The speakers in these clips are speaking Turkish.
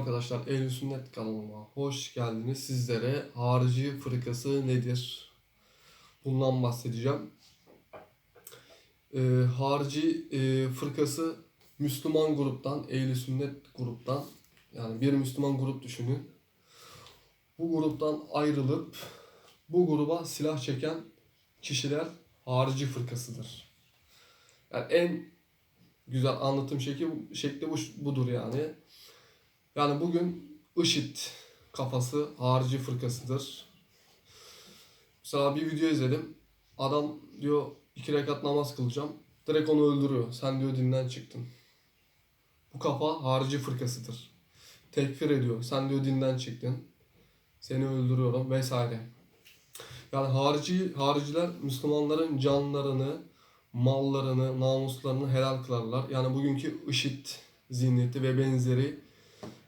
Arkadaşlar Ehl-i Sünnet kanalıma hoş geldiniz. Sizlere harici fırkası nedir? Bundan bahsedeceğim. Ee, harici e, fırkası Müslüman gruptan, Ehl-i Sünnet gruptan yani bir Müslüman grup düşünün. Bu gruptan ayrılıp bu gruba silah çeken kişiler harici fırkasıdır. Yani en güzel anlatım şekli, şekli bu, budur yani. Yani bugün IŞİD kafası harici fırkasıdır. Mesela bir video izledim. Adam diyor iki rekat namaz kılacağım. Direkt onu öldürüyor. Sen diyor dinden çıktın. Bu kafa harici fırkasıdır. Tekfir ediyor. Sen diyor dinden çıktın. Seni öldürüyorum vesaire. Yani harici hariciler Müslümanların canlarını, mallarını, namuslarını helal kılarlar. Yani bugünkü IŞİD zihniyeti ve benzeri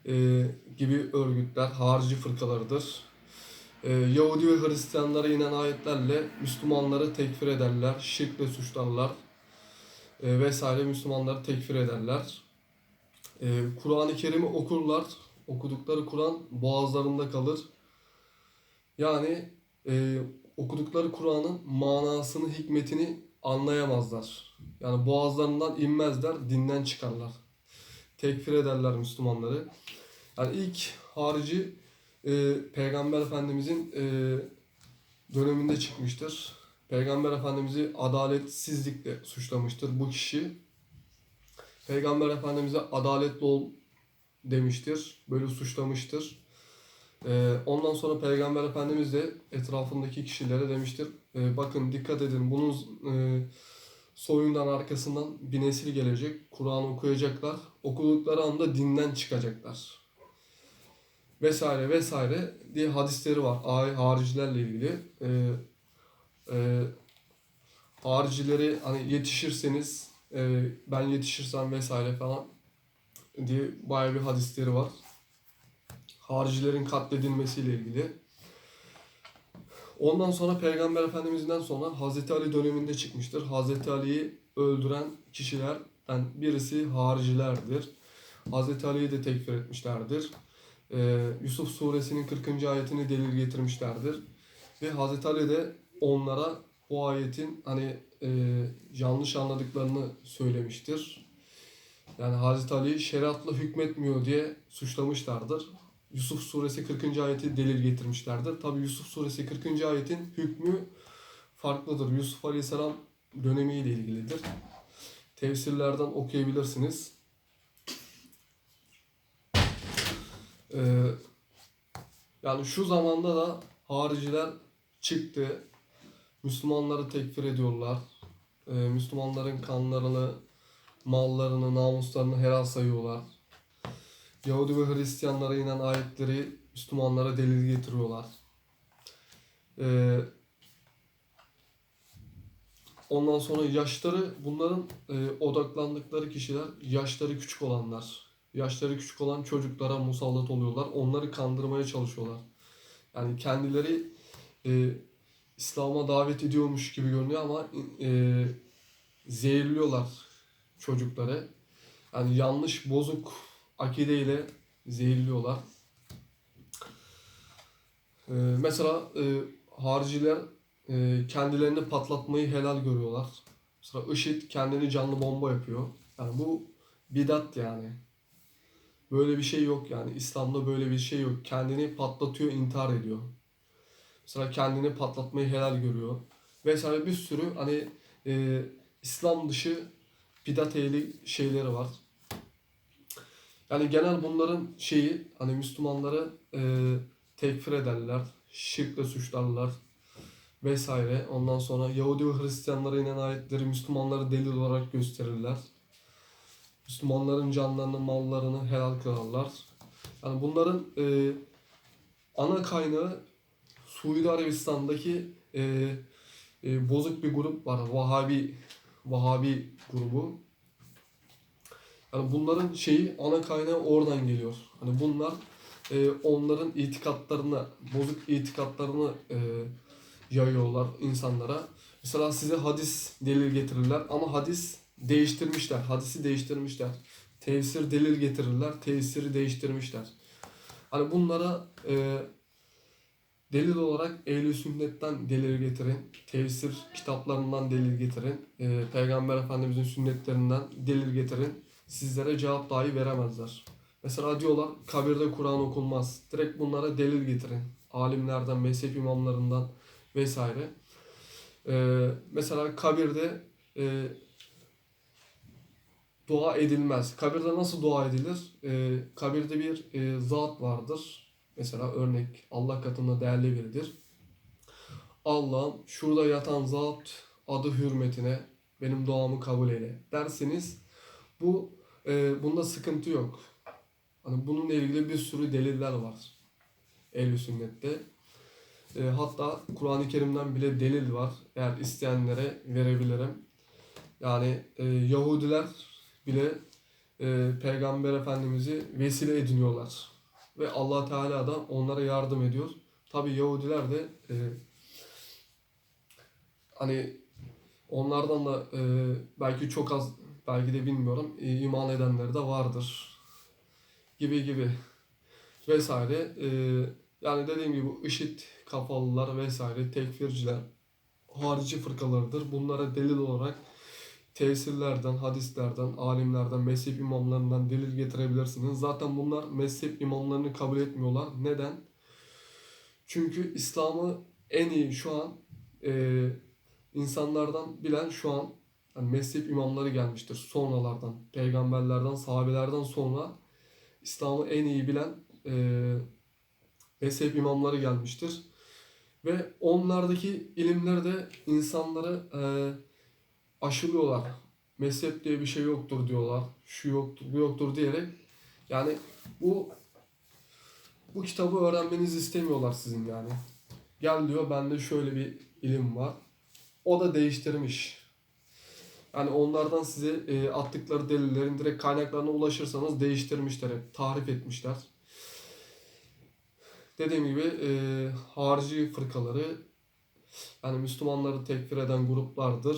e, gibi örgütler harici fırkalarıdır. E, Yahudi ve Hristiyanlara inen ayetlerle Müslümanları tekfir ederler, şirkle suçlarlar e, vesaire Müslümanları tekfir ederler. E, Kur'an-ı Kerim'i okurlar, okudukları Kur'an boğazlarında kalır. Yani e, okudukları Kur'an'ın manasını, hikmetini anlayamazlar. Yani boğazlarından inmezler, dinden çıkarlar. Tekfir ederler Müslümanları. Yani ilk harici e, Peygamber Efendimizin e, döneminde çıkmıştır. Peygamber Efendimiz'i adaletsizlikle suçlamıştır bu kişi. Peygamber Efendimiz'e adaletli ol demiştir. Böyle suçlamıştır. E, ondan sonra Peygamber Efendimiz de etrafındaki kişilere demiştir. E, bakın dikkat edin bunun e, soyundan arkasından bir nesil gelecek. Kur'an okuyacaklar. Okudukları anda dinden çıkacaklar vesaire vesaire diye hadisleri var. Haricilerle ilgili. Ee, e, haricileri hani yetişirseniz e, ben yetişirsem vesaire falan diye bayağı bir hadisleri var. Haricilerin katledilmesiyle ilgili. Ondan sonra Peygamber Efendimiz'den sonra Hazreti Ali döneminde çıkmıştır. Hazreti Ali'yi öldüren kişilerden birisi haricilerdir. Hazreti Ali'yi de tekfir etmişlerdir. Ee, Yusuf suresinin 40. ayetini delil getirmişlerdir. Ve Hazreti Ali de onlara bu ayetin hani e, yanlış anladıklarını söylemiştir. Yani Hazreti Ali şeriatla hükmetmiyor diye suçlamışlardır. Yusuf suresi 40. ayeti delil getirmişlerdir. Tabi Yusuf suresi 40. ayetin hükmü farklıdır. Yusuf Aleyhisselam dönemiyle ilgilidir. Tefsirlerden okuyabilirsiniz. Ee, yani şu zamanda da hariciler çıktı. Müslümanları tekfir ediyorlar. Ee, Müslümanların kanlarını, mallarını, namuslarını helal sayıyorlar. Yahudi ve Hristiyanlara inen ayetleri Müslümanlara delil getiriyorlar. Ee, ondan sonra yaşları, bunların e, odaklandıkları kişiler yaşları küçük olanlar yaşları küçük olan çocuklara musallat oluyorlar. Onları kandırmaya çalışıyorlar. Yani kendileri e, İslam'a davet ediyormuş gibi görünüyor ama e, zehirliyorlar çocukları. Yani yanlış, bozuk akideyle zehirliyorlar. E, mesela e, hariciler e, kendilerini patlatmayı helal görüyorlar. Mesela IŞİD kendini canlı bomba yapıyor. Yani bu bidat yani. Böyle bir şey yok yani. İslam'da böyle bir şey yok. Kendini patlatıyor, intihar ediyor. Mesela kendini patlatmayı helal görüyor. Vesaire bir sürü hani e, İslam dışı bidat ehli şeyleri var. Yani genel bunların şeyi hani Müslümanları e, tekfir ederler, şirkle suçlarlar vesaire. Ondan sonra Yahudi ve Hristiyanlara inen ayetleri Müslümanları delil olarak gösterirler. Müslümanların canlarını, mallarını helal kılarlar. Yani bunların e, ana kaynağı Suudi Arabistan'daki e, e, bozuk bir grup var. Vahabi Vahabi grubu. Yani bunların şeyi ana kaynağı oradan geliyor. Hani bunlar e, onların itikatlarını, bozuk itikatlarını e, yayıyorlar insanlara. Mesela size hadis delil getirirler ama hadis değiştirmişler. Hadisi değiştirmişler. Tefsir delil getirirler. Tefsiri değiştirmişler. Hani bunlara e, delil olarak ehl sünnetten delil getirin, tefsir kitaplarından delil getirin, e, Peygamber Efendimizin sünnetlerinden delil getirin. Sizlere cevap dahi veremezler. Mesela diyorlar kabirde Kur'an okunmaz. Direkt bunlara delil getirin. Alimlerden, mezhep imamlarından vesaire. E, mesela kabirde e, dua edilmez. Kabirde nasıl dua edilir? E, kabirde bir e, zat vardır. Mesela örnek Allah katında değerli biridir. Allah'ım şurada yatan zat adı hürmetine benim duamı kabul eyle derseniz bu e, bunda sıkıntı yok. Hani bununla ilgili bir sürü deliller var. Ehl-i sünnette. E, hatta Kur'an-ı Kerim'den bile delil var. Eğer isteyenlere verebilirim. Yani e, Yahudiler bile e, Peygamber Efendimiz'i vesile ediniyorlar. Ve allah Teala da onlara yardım ediyor. Tabi Yahudiler de e, hani onlardan da e, belki çok az belki de bilmiyorum iman edenleri de vardır gibi gibi vesaire. E, yani dediğim gibi IŞİD kafalılar vesaire tekfirciler harici fırkalarıdır. Bunlara delil olarak tefsirlerden, hadislerden, alimlerden, mezhep imamlarından delil getirebilirsiniz. Zaten bunlar mezhep imamlarını kabul etmiyorlar. Neden? Çünkü İslam'ı en iyi şu an e, insanlardan bilen şu an yani mezhep imamları gelmiştir sonralardan, peygamberlerden, sahabelerden sonra İslam'ı en iyi bilen e, mezhep imamları gelmiştir. Ve onlardaki ilimler de insanları e, aşılıyorlar. Mezhep diye bir şey yoktur diyorlar. Şu yoktur, bu yoktur diyerek yani bu bu kitabı öğrenmenizi istemiyorlar sizin yani. Gel diyor bende şöyle bir ilim var. O da değiştirmiş. Yani onlardan size e, attıkları delillerin direkt kaynaklarına ulaşırsanız değiştirmişler hep. Tarif etmişler. Dediğim gibi e, harici fırkaları yani Müslümanları tekfir eden gruplardır.